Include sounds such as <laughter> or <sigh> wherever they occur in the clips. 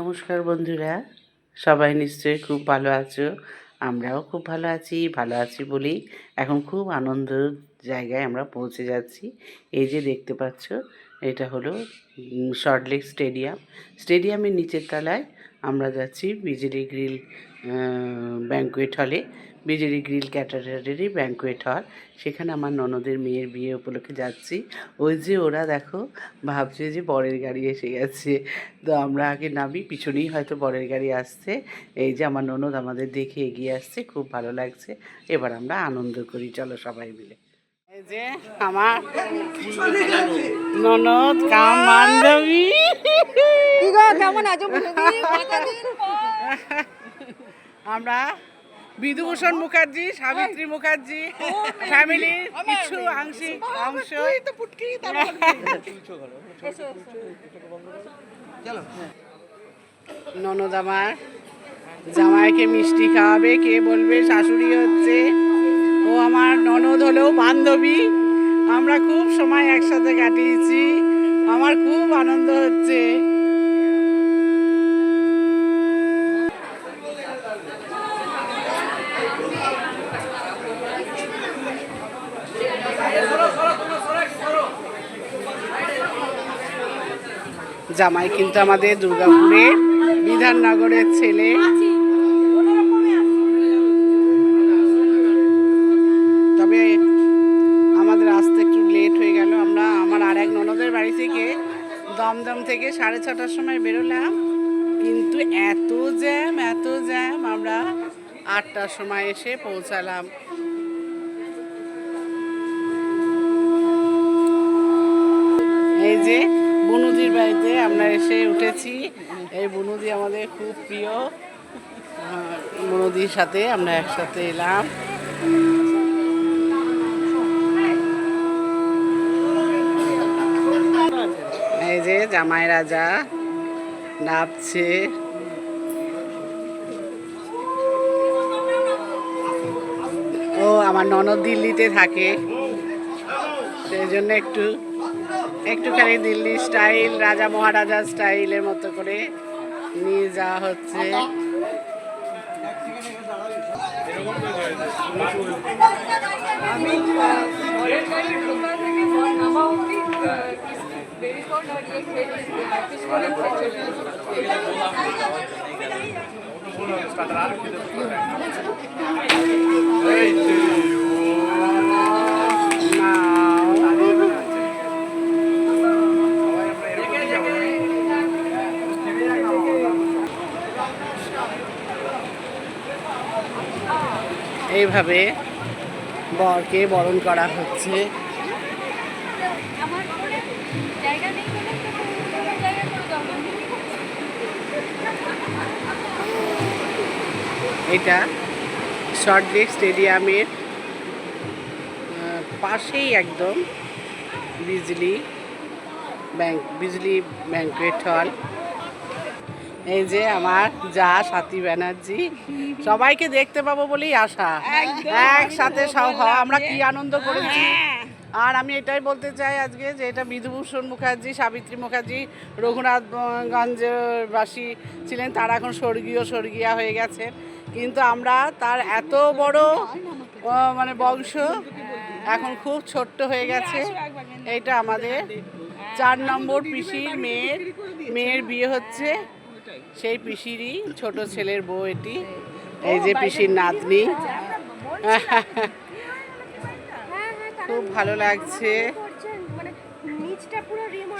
নমস্কার বন্ধুরা, সবাই নিশ্চয়ই খুব ভালো আছো, আমরাও খুব ভালো আছি ভালো আছি বলেই এখন খুব আনন্দ জায়গায় আমরা পৌঁছে যাচ্ছি। এই যে দেখতে পাচ্ছ, এটা হলো শর্টলেক স্টেডিয়াম স্টেডিয়ামের নিচের তলায় আমরা যাচ্ছি, বিজেডি গ্রিল ব্যাঙ্কুয়েট হলে বিজেডি গ্রিল ক্যাটারারি ব্যাঙ্কুয়েট হল। সেখানে আমার ননদের মেয়ের বিয়ে উপলক্ষে যাচ্ছি। ওই যে ওরা দেখো ভাবছে যে বরের গাড়ি এসে গেছে। তো আমরা আগে নামি পিছনেই হয়তো বরের গাড়ি আসছে। এই যে আমার ননদ আমাদের দেখে এগিয়ে আসছে খুব ভালো লাগছে। এবার আমরা আনন্দ করি চলো সবাই মিলে। এই যে আমার ননদ কাম বান্ধবী কেমন আছো আমরা বিধুভূষণ মুখার্জি, সাবিত্রী মুখার্জি ফ্যামিলির কিছু আংশিক অংশ। ননদ আমার, জামাইকে মিষ্টি খাওয়াবে, কে বলবে, শাশুড়ি হচ্ছে। ও আমার ননদ হলেও বান্ধবী। আমরা খুব সময় একসাথে কাটিয়েছি। আমার খুব আনন্দ হচ্ছে। জামাই, কিন্তু আমাদের দুর্গাপুরের বিধাননগরের ছেলে। তবে আমাদের আসতে একটু লেট হয়ে গেল। আমরা আমার আর এক ননদের বাড়ি থেকে দমদম থেকে সাড়ে ছটার সময় বেরোলাম। কিন্তু এত জ্যাম এত জ্যাম, আমরা আটটার সময় এসে পৌঁছালাম। এই যে বনুদির বাড়িতে আমরা এসে উঠেছি। এই বনুদি আমাদের খুব প্রিয়। বনুদির সাথে আমরা একসাথে এলাম। এই যে জামাই রাজা নাচছে। ও আমার ননদ দিল্লিতে থাকে। সেই জন্য একটু একটুখানি দিল্লি স্টাইল রাজা মহারাজা স্টাইলের মতো করে নিয়ে যাওয়া হচ্ছে। এইভাবে বরকে বরণ করা হচ্ছে। এটা শর্টলেক স্টেডিয়ামের পাশেই একদম বিজলি ব্যাংক বিজলি ব্যাংকুয়েট হল এই যে আমার যা সাথী ব্যানার্জি সবাইকে দেখতে পাবো বলেই আশা। একসাথে সব আমরা কি আনন্দ করেছি। আর আমি এটাই বলতে চাই আজকে যে এটা বিধুভূষণ মুখার্জি সাবিত্রী মুখার্জি রঘুনাথগঞ্জবাসী ছিলেন তারা এখন স্বর্গীয় স্বর্গীয়া হয়ে গেছেন। কিন্তু আমরা তার এত বড় মানে বংশ এখন খুব ছোট্ট হয়ে গেছে। এটা আমাদের চার নম্বর পিসির মেয়ের মেয়ের বিয়ে হচ্ছে। সেই পিসিরই ছোট ছেলের বউ এটি। এই যে পিসির নাতনি। <laughs> হ্যাঁ হ্যাঁ খুব ভালো লাগছে। করছেন মানে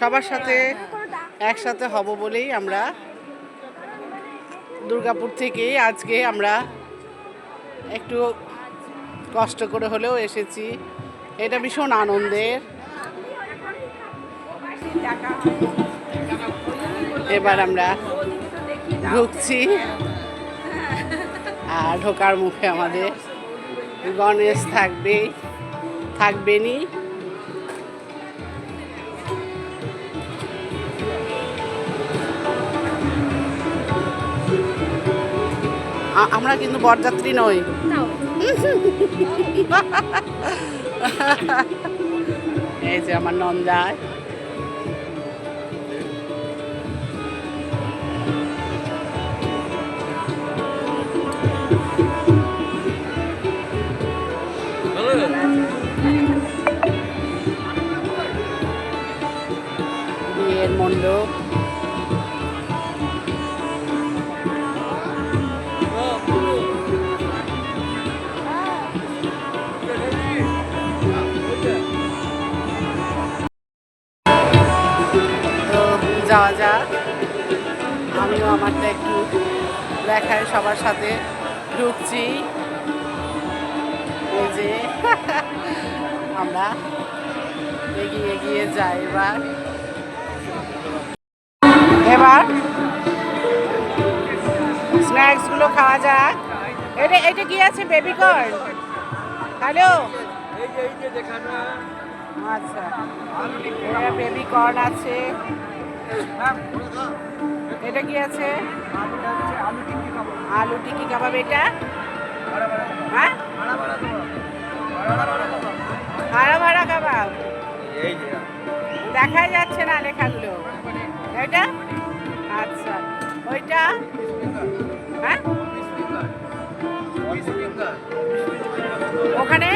সবার সাথে একসাথে হব বলেই আমরা দুর্গাপুর থেকে আজকে আমরা একটু কষ্ট করে হলেও এসেছি। এটা ভীষণ আনন্দের। এবার আমরা ঢুকছি। আর ঢোকার মুখে আমাদের গণেশ থাকবে থাকবেনি। আমরা কিন্তু বরযাত্রী নই। <laughs> এই যে আমার নন্দায় তো যাওয়া যাক। আমিও আমারটা একটু দেখাই সবার সাথে ঢুকছি। এই যে, <laughs> আমরা এগিয়ে এগিয়ে যাই এবার। এবার স্ন্যাক্সগুলো খাওয়া যাক। এটা এটা কি আছে বেবি কর্ন হ্যালো আচ্ছা। বেবি কর্ন আছে। এটা কি আছে? আলু টিকি কাবাব এটা? হ্যাঁ? ভাড়া ভাড়া কাবাব। দেখাই যাচ্ছে না লেখাগুলো। এটা? আচ্ছা। ওইটা? হ্যাঁ? ওখানে।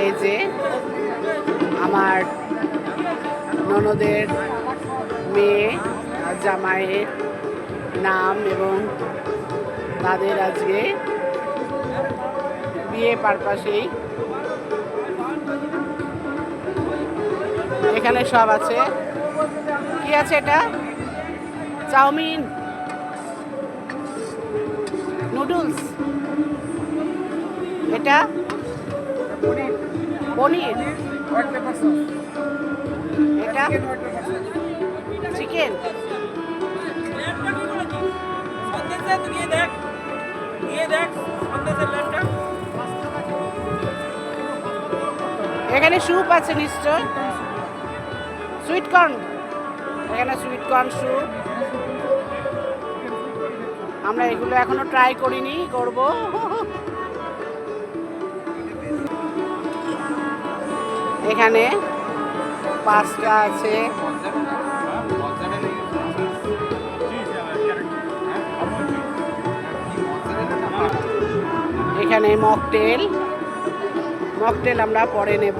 এই যে আমার ননদের মেয়ে জামাইয়ের নাম এবং তাদের আজকে বিয়ে পারপাসেই এখানে সব আছে। কি আছে এটা? চাউমিন নুডলস এটা পনির এটা চিকেন। এখানে স্যুপ আছে নিশ্চয়। সুইট কর্ন এখানে সুইট কর্ন স্যুপ আমরা এগুলো এখনও ট্রাই করিনি, করব। এখানে পাস্তা আছে। এখানে মকটেল। মকটেল আমরা পরে নেব।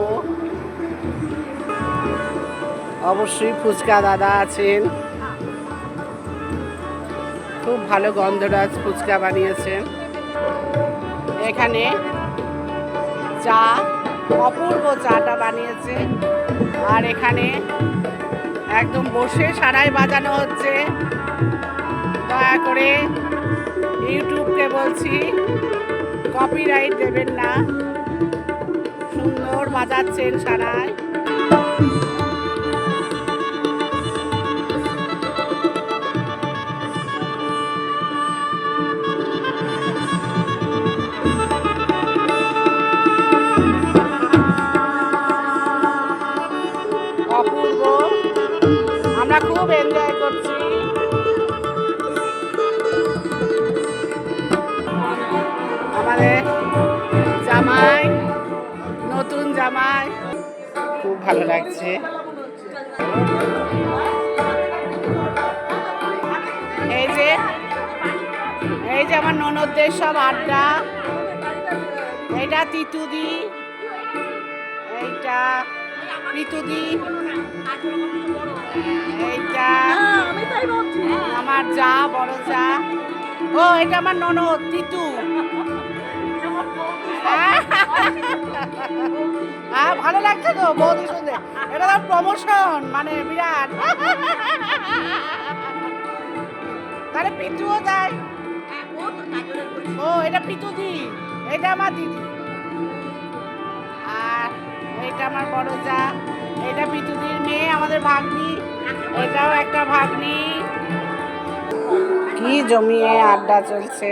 অবশ্যই ফুচকা দাদা আছেন। খুব ভালো গন্ধরাজ ফুচকা বানিয়েছেন। এখানে চা, অপূর্ব চাটা বানিয়েছে। আর এখানে একদম বসে সারাই বাজানো হচ্ছে। দয়া করে ইউটিউবকে বলছি কপিরাইট দেবেন না। সুন্দর বাজাচ্ছেন সারায়। ভালো লাগছে। এই যে এই যে আমার ননদদের সব আড্ডা। এইটা তিতুদি এইটা পিতুদি এইটা আমার যা বড় যা। ও এটা আমার ননদ তিতু। হ্যাঁ ভালো লাগছে তো বৌদি শুনতে। এটা তো প্রমোশন মানে বিরাট। তাহলে পিতুও যায় ও, এটা পিতুদি এটা আমার দিদি। আর এটা আমার বড় যা এটা পিতুদির মেয়ে, আমাদের ভাগ্নি, এটাও একটা ভাগ্নি। কি জমিয়ে আড্ডা চলছে?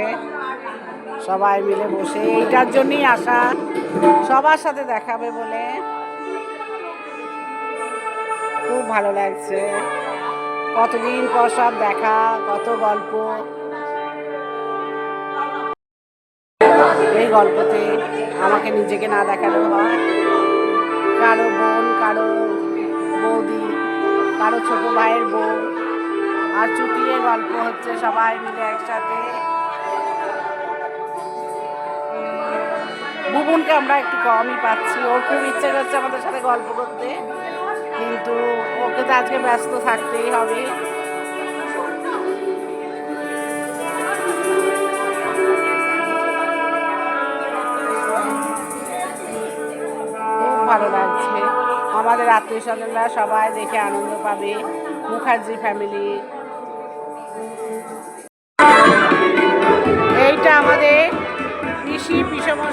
সবাই মিলে বসে, এইটার জন্যই আসা সবার সাথে দেখাবে বলে। খুব ভালো লাগছে। কতদিন পর সব দেখা, কত গল্প। এই গল্পতে আমাকে নিজেকে না দেখালেও হয়। কারও বোন, কারও বৌদি, কারও ছোট ভাইয়ের বউ। আর চুটিয়ে গল্প হচ্ছে সবাই মিলে একসাথে। বুবুনকে আমরা একটু কমই পাচ্ছি। ওর খুব ইচ্ছে করছে আমাদের সাথে গল্প করতে। কিন্তু ওকে তো আজকে ব্যস্ত থাকতেই হবে। ভালো লাগছে। আমাদের আত্মীয় স্বজনরা সবাই দেখে আনন্দ পাবে। মুখার্জি ফ্যামিলি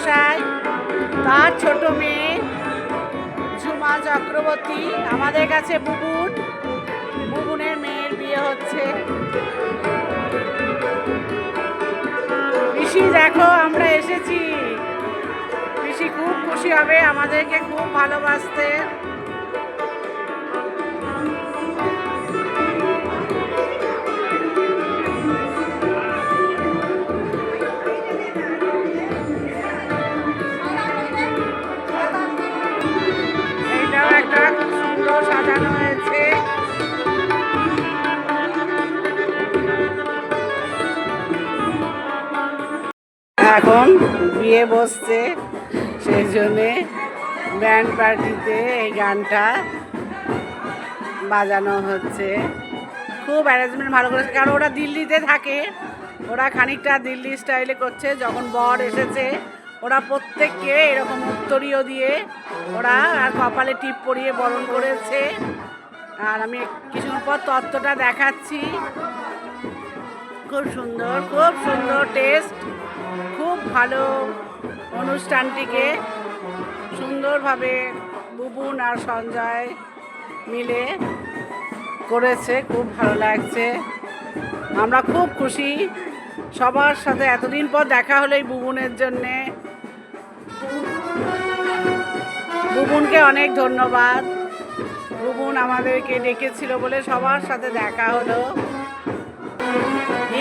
পিসমশাই তার ছোট মেয়ে ঝুমা চক্রবর্তী, আমাদের কাছে বুবুন। বুবুনের মেয়ের বিয়ে হচ্ছে। পিসি দেখো, আমরা এসেছি। পিসি খুব খুশি হবে আমাদেরকে খুব ভালোবাসতে। এখন বিয়ে বসছে সেই জন্যে ব্যান্ড পার্টিতে এই গানটা বাজানো হচ্ছে। খুব অ্যারেঞ্জমেন্ট ভালো করেছে, কারণ ওরা দিল্লিতে থাকে, ওরা খানিকটা দিল্লি স্টাইলে করছে, যখন বর এসেছে, ওরা প্রত্যেককে এরকম উত্তরীয় দিয়ে ওরা আর কপালে টিপ পরিয়ে বরণ করেছে। আর আমি কিছুক্ষণ পর তত্ত্বটা দেখাচ্ছি। খুব সুন্দর খুব সুন্দর টেস্ট ভালো অনুষ্ঠানটিকে সুন্দরভাবে বুবুন আর সঞ্জয় মিলে করেছে, খুব ভালো লাগছে। আমরা খুব খুশি সবার সাথে। এতদিন পর দেখা হলো এই বুবুনের জন্যে। বুবুনকে অনেক ধন্যবাদ। বুবুন আমাদেরকে ডেকেছিল বলে সবার সাথে দেখা হলো।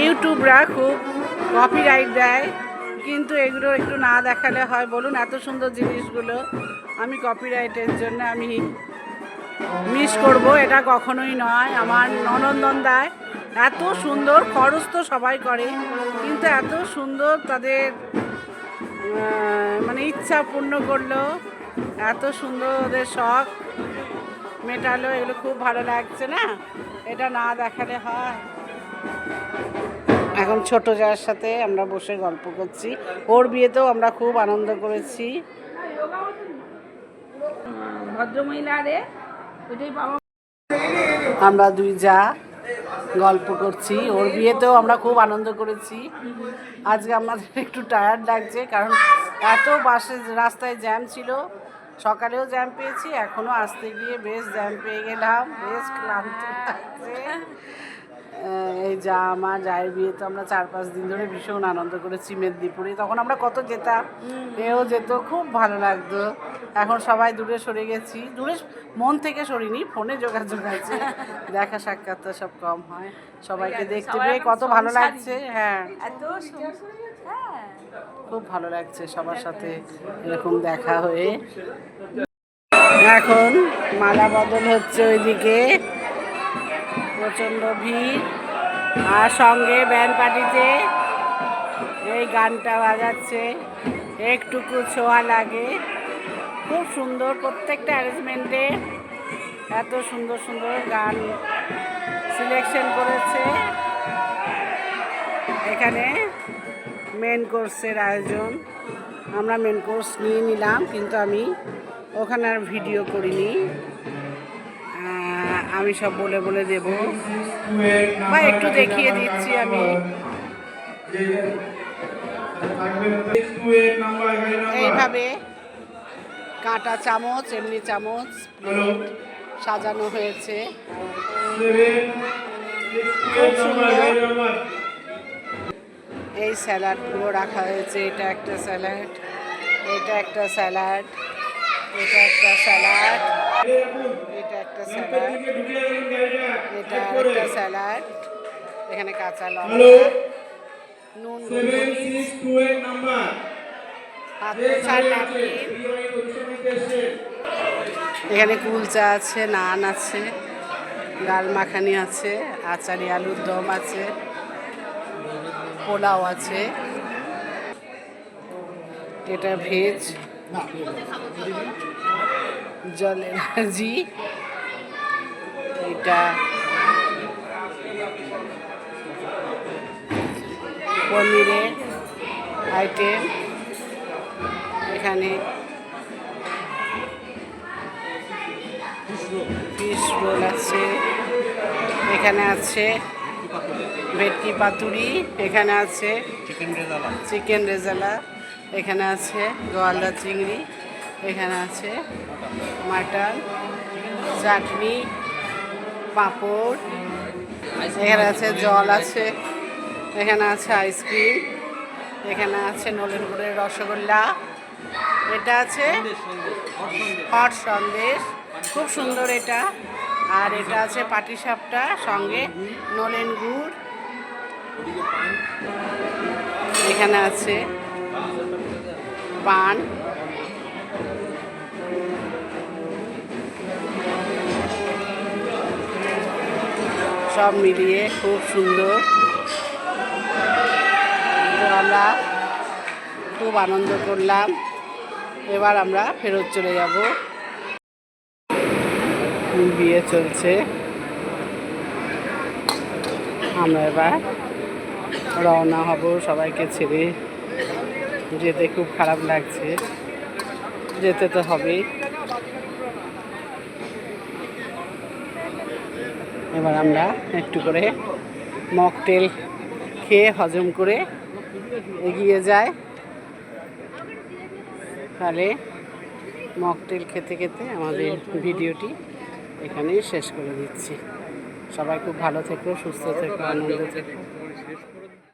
ইউটিউবরা খুব কপিরাইট দেয়। কিন্তু এগুলো একটু না দেখালে হয়। বলুন এত সুন্দর জিনিসগুলো আমি কপিরাইটের জন্য আমি মিস করব, এটা কখনোই নয়। আমার ননন্দন দায়। এত সুন্দর, খরচ তো সবাই করে, কিন্তু এত সুন্দর তাদের মানে ইচ্ছা পূর্ণ করল। এত সুন্দর ওদের শখ মেটালো, এগুলো খুব ভালো লাগছে না? এটা না দেখালে হয়। এখন ছোট যার সাথে আমরা বসে গল্প করছি। ওর বিয়েতেও আমরা খুব আনন্দ করেছি। আমরা দুই যা গল্প করছি। ওর বিয়েতেও আমরা খুব আনন্দ করেছি। আজকে আমাদের একটু টায়ার্ড লাগছে কারণ এত বাসে রাস্তায় জ্যাম ছিল। সকালেও জ্যাম পেয়েছি এখনও আসতে গিয়ে বেশ জ্যাম পেয়ে গেলাম। বেশ ক্লান্ত লাগছে। যা আমার যায়ের বিয়েতে আমরা চার পাঁচ দিন ধরে ভীষণ আনন্দ করেছি মেদিনীপুরে। তখন আমরা কত যেতাম এও যেত খুব ভালো লাগতো। এখন সবাই দূরে সরে গেছি। দূরে মন থেকে সরিনি ফোনে যোগাযোগ আছে। <laughs> দেখা সাক্ষাৎ তো সব কম হয়। সবাইকে দেখতে পেয়ে কত ভালো লাগছে হ্যাঁ। হ্যাঁ। খুব ভালো লাগছে সবার সাথে এরকম দেখা হয়ে। এখন মালা বদল হচ্ছে ওইদিকে। প্রচণ্ড ভিড়। আর সঙ্গে ব্যান্ড পার্টিতে এই গানটা বাজাচ্ছে। একটুকু ছোঁয়া লাগে। খুব সুন্দর প্রত্যেকটা অ্যারেঞ্জমেন্টে এত সুন্দর সুন্দর গান সিলেকশন করেছে। এখানে মেন কোর্সের আয়োজন। আমরা মেন কোর্স নিয়ে নিলাম, কিন্তু আমি ওখানে আর ভিডিও করিনি। আমি সব বলে বলে দেব। বা একটু দেখিয়ে দিচ্ছি আমি। এইভাবে কাঁটা চামচ, এমনি চামচ সাজানো হয়েছে। এই স্যালাডগুলো রাখা হয়েছে। এটা একটা স্যালাড, এটা একটা স্যালাড, এটা একটা স্যালাড। এটা একটা স্যালাড। এটা একটা স্যালাড। এখানে কাঁচা লঙ্কা। নুন এখানে কুলচা আছে নান আছে ডাল মাখানি আছে আচারি আলুর দম আছে পোলাও আছে। এটা ভেজ। জলের ভাজি এটা পনিরের আইটেম। এখানে ফিশ রোল আছে। এখানে আছে ভেটকি পাতুরি। এখানে আছে চিকেন রেজালা। এখানে আছে গোয়ালদা চিংড়ি। এখানে আছে মাটন, চাটনি, পাঁপড়, এখানে আছে জল আছে, এখানে আছে আইসক্রিম, এখানে আছে নলেনগুড়ের রসগোল্লা, এটা আছে হট সন্দেশ, খুব সুন্দর এটা, আর এটা আছে পাটিসাপটা সঙ্গে নলেন গুড়, এখানে আছে পান সব মিলিয়ে খুব সুন্দর। আমরা খুব আনন্দ করলাম। এবার আমরা ফেরত চলে যাব। বিয়ে চলছে। আমরা এবার রওনা হব সবাইকে ছেড়ে। যেতে খুব খারাপ লাগছে। যেতে তো হবেই। এবার আমরা একটু করে মকটেল খেয়ে হজম করে এগিয়ে যাই। তাহলে মকটেল খেতে খেতে আমাদের ভিডিওটি এখানেই শেষ করে দিচ্ছি। সবাই খুব ভালো থেকো, সুস্থ থেকো, আনন্দ থেকো।